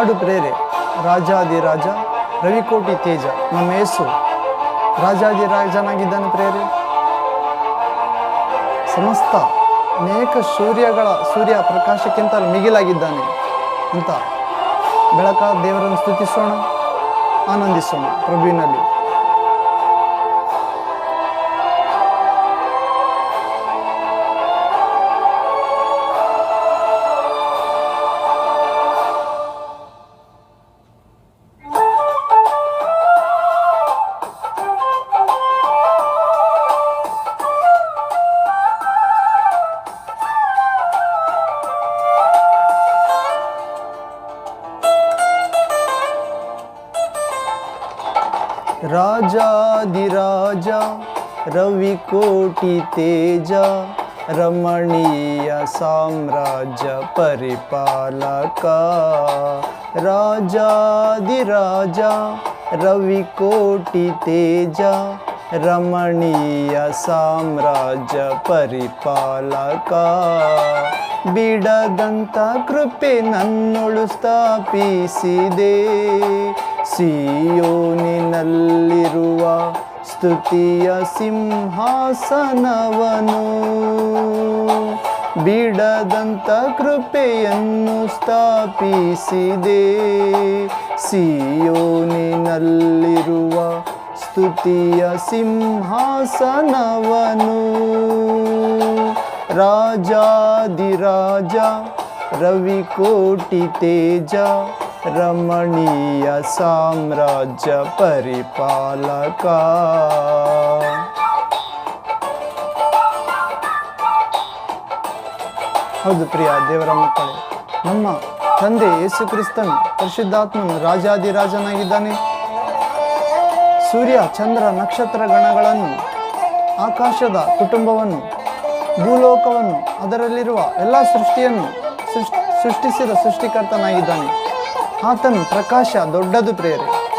ಹಾಡು ಪ್ರೇರೆ ರಾಜಾದಿರಾಜ ರವಿಕೋಟಿ ತೇಜ, ನಮ್ಮ ಯೇಸು ರಾಜಾದಿರಾಜನಾಗಿದ್ದಾನೆ ಪ್ರೇರೆ. ಸಮಸ್ತ ಅನೇಕ ಸೂರ್ಯಗಳ ಸೂರ್ಯ ಪ್ರಕಾಶಕ್ಕಿಂತ ಮಿಗಿಲಾಗಿದ್ದಾನೆ ಅಂತ ಬೆಳಕ ದೇವರನ್ನು ಸ್ತುತಿಸೋಣ, ಆನಂದಿಸೋಣ ಪ್ರಭುವಿನಲ್ಲಿ. ರಾಜಾದಿರಾಜ ರವಿಕೋಟಿ ತೇಜ, ರಮಣೀಯ ಸಾಮ್ರಾಜ್ಯ ಪರಿಪಾಲಕ. ರಾಜಾದಿರಾಜ ರವಿಕೋಟಿ ತೇಜ, ರಮಣೀಯ ಸಾಮ್ರಾಜ್ಯ ಪರಿಪಾಲಕ. ಬಿಡದಂತ ಕೃಪೆ ನನ್ನೊಳು ಸ್ಥಾಪಿಸಿದೆ. ಸಿಯೋನಿನಲ್ಲಿರುವ ಸ್ತುತಿಯ ಸಿಂಹಾಸನವನು. ಬಿಡದಂತ ಕೃಪೆಯನ್ನು ಸ್ಥಾಪಿಸಿದೆ. ಸಿಯೋನಿನಲ್ಲಿರುವ ಸ್ತುತಿಯ ಸಿಂಹಾಸನವನು. ರಾಜಾದಿರಾಜ ರವಿಕೋಟಿ ತೇಜ ರಮಣೀಯ ಸಾಮ್ರಾಜ್ಯ ಪರಿಪಾಲಕ. ಹೌದು ಪ್ರಿಯ ದೇವರ ಮಕ್ಕಳೇ, ನಮ್ಮ ತಂದೆ ಯೇಸು ಕ್ರಿಸ್ತನು ಪರಿಶುದ್ಧಾತ್ಮನು ರಾಜಾದಿರಾಜನಾಗಿದ್ದಾನೆ ಸೂರ್ಯ, ಚಂದ್ರ, ನಕ್ಷತ್ರ ಗಣಗಳನ್ನು, ಆಕಾಶದ ಕುಟುಂಬವನ್ನು, ಭೂಲೋಕವನ್ನು, ಅದರಲ್ಲಿರುವ ಎಲ್ಲ ಸೃಷ್ಟಿಯನ್ನು ಸೃಷ್ಟಿ, ಸೃಷ್ಟಿಸಿದ ಸೃಷ್ಟಿಕರ್ತನಾಗಿದ್ದಾನೆ. ಆತನು ಪ್ರಕಾಶ ದೊಡ್ಡದು ಪ್ರೇರೆ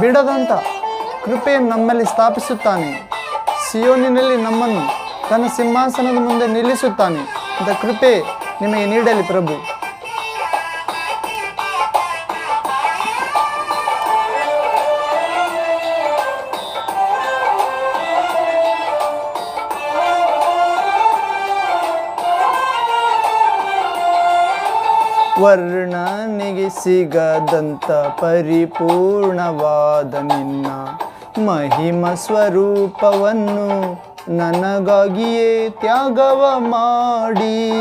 ಬಿಡದಂತ ಕೃಪೆಯನ್ನು ನಮ್ಮಲ್ಲಿ ಸ್ಥಾಪಿಸುತ್ತಾನೆ. ಸಿಯೋನಿನಲ್ಲಿ ನಮ್ಮನ್ನು ತನ್ನ ಸಿಂಹಾಸನದ ಮುಂದೆ ನಿಲ್ಲಿಸುತ್ತಾನೆ. ಅಂತ ಕೃಪೆ ನಿಮಗೆ ನೀಡಲಿ ಪ್ರಭು. ವರ್ಣನೆಗೆ ಸಿಗದಂತ ಪರಿಪೂರ್ಣವಾದ ನಿನ್ನ ಮಹಿಮ ಸ್ವರೂಪವನ್ನು ನನಗಾಗಿಯೇ ತ್ಯಾಗವ ಮಾಡಿ.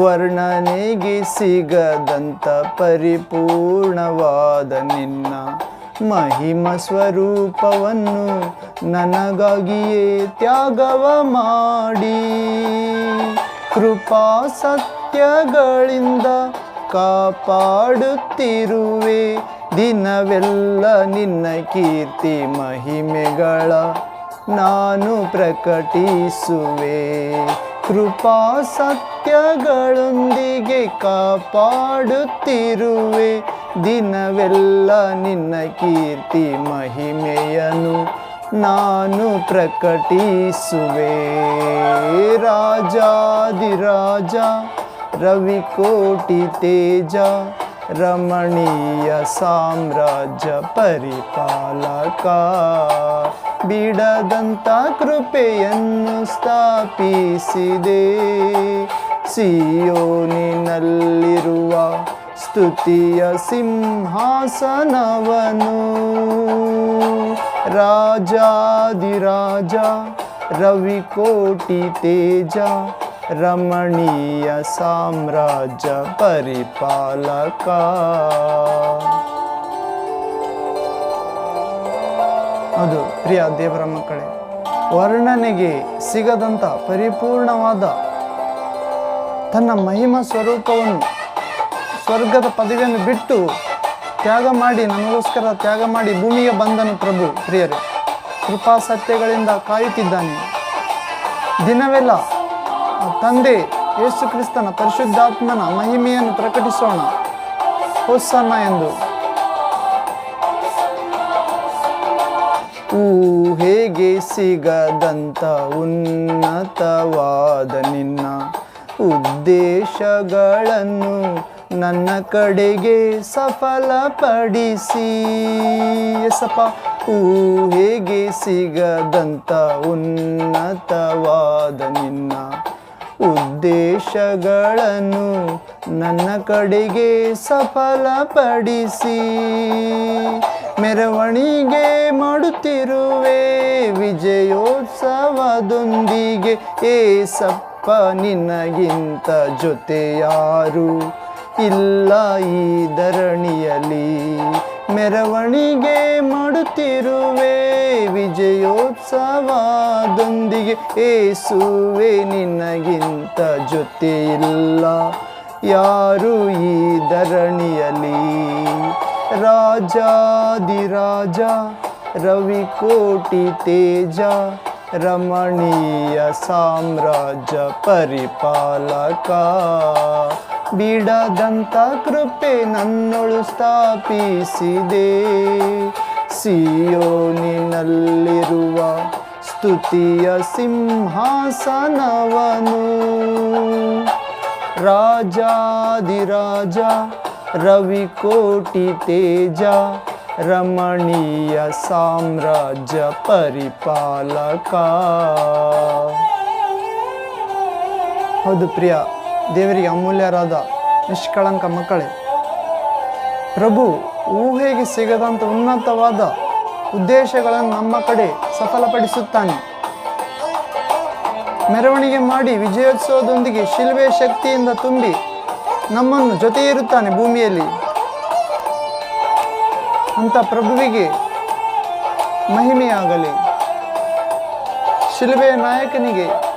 ವರ್ಣನೆಗೆ ಸಿಗದಂತ ಪರಿಪೂರ್ಣವಾದ ನಿನ್ನ ಮಹಿಮ ಸ್ವರೂಪವನ್ನು ನನಗಾಗಿಯೇ ತ್ಯಾಗವ ಮಾಡಿ. ಕೃಪಾ ಸತ್ಯಗಳಿಂದ ಕಾಪಾಡುತ್ತಿರುವೆ. ದಿನವೆಲ್ಲ ನಿನ್ನ ಕೀರ್ತಿ ಮಹಿಮೆಗಳ ನಾನು ಪ್ರಕಟಿಸುವೆ. ಕೃಪಾ ಸತ್ಯಗಳೊಂದಿಗೆ ಕಾಪಾಡುತ್ತಿರುವೆ. ದಿನವೆಲ್ಲ ನಿನ್ನ ಕೀರ್ತಿ ಮಹಿಮೆಯನು ನಾನು ಪ್ರಕಟಿಸುವೆ. ರಾಜಾದಿರಾಜ ತೇಜ ರಮಣೀಯ ಸಾಮ್ರಾಜ್ಯ ಪರಿಪಾಲಕ. ಬಿಡದಂತ ಕೃಪೆಯನ್ನು ಸ್ಥಾಪಿಸಿದೆ. ಸಿಯೋನಿನಲ್ಲಿರುವ ಸ್ತುತಿಯ ಸಿಂಹಾಸನವನು. ರಾಜಾದಿರಾಜ ರವಿಕೋಟಿ ತೇಜ ರಮಣೀಯ ಸಾಮ್ರಾಜ್ಯ ಪರಿಪಾಲಕ. ಅದು ಪ್ರಿಯ ದೇವರ ಮಕ್ಕಳೇ, ವರ್ಣನೆಗೆ ಸಿಗದಂತ ಪರಿಪೂರ್ಣವಾದ ತನ್ನ ಮಹಿಮ ಸ್ವರೂಪವನ್ನು ಸ್ವರ್ಗದ ಪದವಿಯನ್ನು ಬಿಟ್ಟು ತ್ಯಾಗ ಮಾಡಿ, ನಮಗೋಸ್ಕರ ತ್ಯಾಗ ಮಾಡಿ ಭೂಮಿಗೆ ಬಂದನು ಪ್ರಭು. ಪ್ರಿಯರೇ ಕೃಪಾ ಸತ್ಯಗಳಿಂದ ಕಾಯುತ್ತಿದ್ದಾನೆ. ದಿನವೆಲ್ಲ ತಂದೆ ಯೇಸು ಕ್ರಿಸ್ತನ ಪರಿಶುದ್ಧಾತ್ಮನ ಮಹಿಮೆಯನ್ನು ಪ್ರಕಟಿಸೋಣ. ಹೊಸನ ಎಂದು. ಊಹೆಗೆ ಸಿಗದಂತ ಉನ್ನತವಾದ ನಿನ್ನ ಉದ್ದೇಶಗಳನ್ನು ನನ್ನ ಕಡೆಗೆ ಸಫಲಪಡಿಸಿ. ಎಸಪ್ಪ ಊಹೆಗೆ ಸಿಗದಂತ ಉನ್ನತವಾದ ನಿನ್ನ ಉದ್ದೇಶಗಳನ್ನು ನನ್ನ ಕಡೆಗೆ ಸಫಲಪಡಿಸಿ. ಮೆರವಣಿಗೆ ಮಾಡುತ್ತಿರುವೆ ವಿಜಯೋತ್ಸವದೊಂದಿಗೆ ಏಸಪ್ಪ ನಿನಗಿಂತ ಜೊತೆ ಯಾರು ಇಲ್ಲ ಈ ಧರಣಿಯಲ್ಲಿ ಮೆರವಣಿಗೆ ಮಾಡುತ್ತಿರುವೆ. ವಿಜಯೋತ್ಸವದೊಂದಿಗೆ ಏಸುವೆ, ನಿನಗಿಂತ ಜೊತೆ ಇಲ್ಲ ಯಾರು ಈ ಧರಣಿಯಲ್ಲಿ? ರಾಜಾದಿರಾಜ ರವಿಕೋಟಿ ತೇಜ, ರಮಣೀಯ ಸಾಮ್ರಾಜ್ಯ ಪರಿಪಾಲಕ. ಬಿಡದಂತ ಕೃಪೆ ನನ್ನೊಳು ಸ್ಥಾಪಿಸಿದೆ. ಸಿಯೋನಿನಲ್ಲಿರುವ ಸ್ತುತಿಯ ಸಿಂಹಾಸನವನು. ರಾಜಾದಿರಾಜ ರವಿಕೋಟಿ ತೇಜ, ರಮಣೀಯ ಸಾಮ್ರಾಜ್ಯ ಪರಿಪಾಲಕ. ಹೌದು ಪ್ರಿಯ ದೇವರಿಗೆ ಅಮೂಲ್ಯರಾದ ನಿಷ್ಕಳಂಕ ಮಕ್ಕಳೇ. ಪ್ರಭು ಊಹೆಗೆ ಸಿಗದಂಥ ಉನ್ನತವಾದ ಉದ್ದೇಶಗಳನ್ನು ನಮ್ಮ ಕಡೆ ಸಫಲಪಡಿಸುತ್ತಾನೆ. ಮೆರವಣಿಗೆ ಮಾಡಿ ವಿಜಯೋತ್ಸವದೊಂದಿಗೆ ಶಿಲ್ವೆ ಶಕ್ತಿಯಿಂದ ತುಂಬಿ ನಮ್ಮನ್ನು ಜೊತೆ ಇರುತ್ತಾನೆ ಭೂಮಿಯಲ್ಲಿ. ಅಂತ ಪ್ರಭುವಿಗೆ ಮಹಿಮೆಯಾಗಲಿ. ಶಿಲ್ವೆಯ ನಾಯಕನಿಗೆ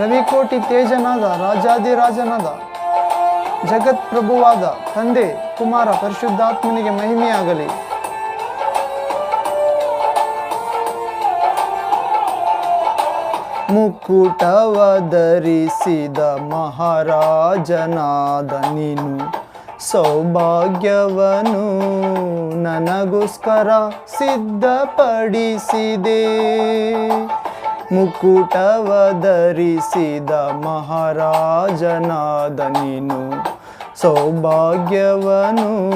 ರವಿಕೋಟಿ ತೇಜನಾದ ರಾಜಾದಿರಾಜನಾದ ಜಗತ್ ಪ್ರಭುವಾದ ತಂದೆ ಕುಮಾರ ಪರಿಶುದ್ಧಾತ್ಮನಿಗೆ ಮಹಿಮೆಯಾಗಲಿ. ಮುಕುಟವ ಧರಿಸಿದ ಮಹಾರಾಜನಾದ ನೀನು ಸೌಭಾಗ್ಯವನು, ನನಗೋಸ್ಕರ ಸಿದ್ಧಪಡಿಸಿದೆ. ಮುಕುಟವ ಧರಿಸಿದ ಮಹಾರಾಜನಾದ ನೀನು ಸೌಭಾಗ್ಯವನು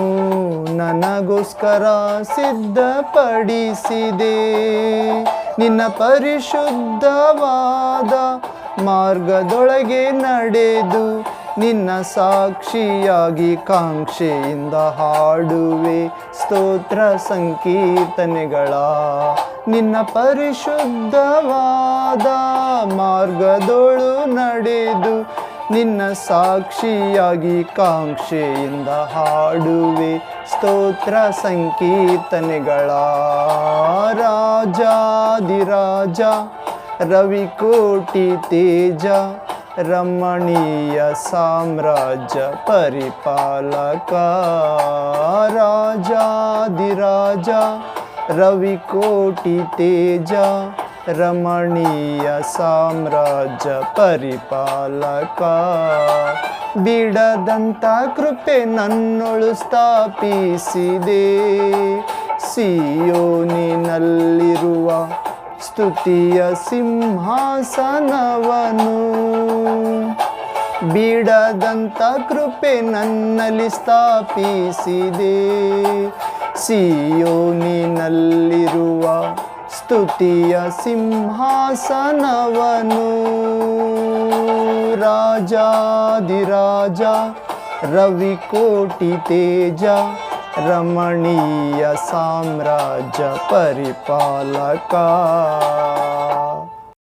ನನಗೋಸ್ಕರ ಸಿದ್ಧಪಡಿಸಿದೆ. ನಿನ್ನ ಪರಿಶುದ್ಧವಾದ ಮಾರ್ಗದೊಳಗೆ ನಡೆದು ನಿನ್ನ ಸಾಕ್ಷಿಯಾಗಿ ಕಾಂಕ್ಷೆಯಿಂದ ಹಾಡುವೆ ಸ್ತೋತ್ರ ಸಂಕೀರ್ತನೆಗಳ. ನಿನ್ನ ಪರಿಶುದ್ಧವಾದ ಮಾರ್ಗದೊಳು ನಡೆದು ನಿನ್ನ ಸಾಕ್ಷಿಯಾಗಿ ಕಾಂಕ್ಷೆಯಿಂದ ಹಾಡುವೆ ಸ್ತೋತ್ರ ಸಂಕೀರ್ತನೆಗಳ. ರಾಜಾದಿರಾಜ ರವಿಕೋಟಿ ತೇಜ ರಮಣೀಯ ಸಾಮ್ರಾಜ್ಯ ಪರಿಪಾಲಕ ರಾಜಾದಿರಾಜ ರವಿಕೋಟಿ ತೇಜ ರಮಣೀಯ ಸಾಮ್ರಾಜ್ಯ ಪರಿಪಾಲಕ. ಬಿಡದಂತ ಕೃಪೆ ನನ್ನೊಳು ಸ್ಥಾಪಿಸಿದೆ ಸಿಯೋನಿನಲ್ಲಿರುವ ಸ್ತುತಿಯ ಸಿಂಹಾಸನವನು. ಬಿಡದಂತ ಕೃಪೆ ನನ್ನಲ್ಲಿ ಸ್ಥಾಪಿಸಿದೆ. ಸಿಯೋನಿನಲ್ಲಿರುವ ಸ್ತುತಿಯ ಸಿಂಹಾಸನವನು. ರಾಜಾದಿರಾಜ ರವಿಕೋಟಿ ತೇಜ रमणीयसाम्राज्यपरिपालका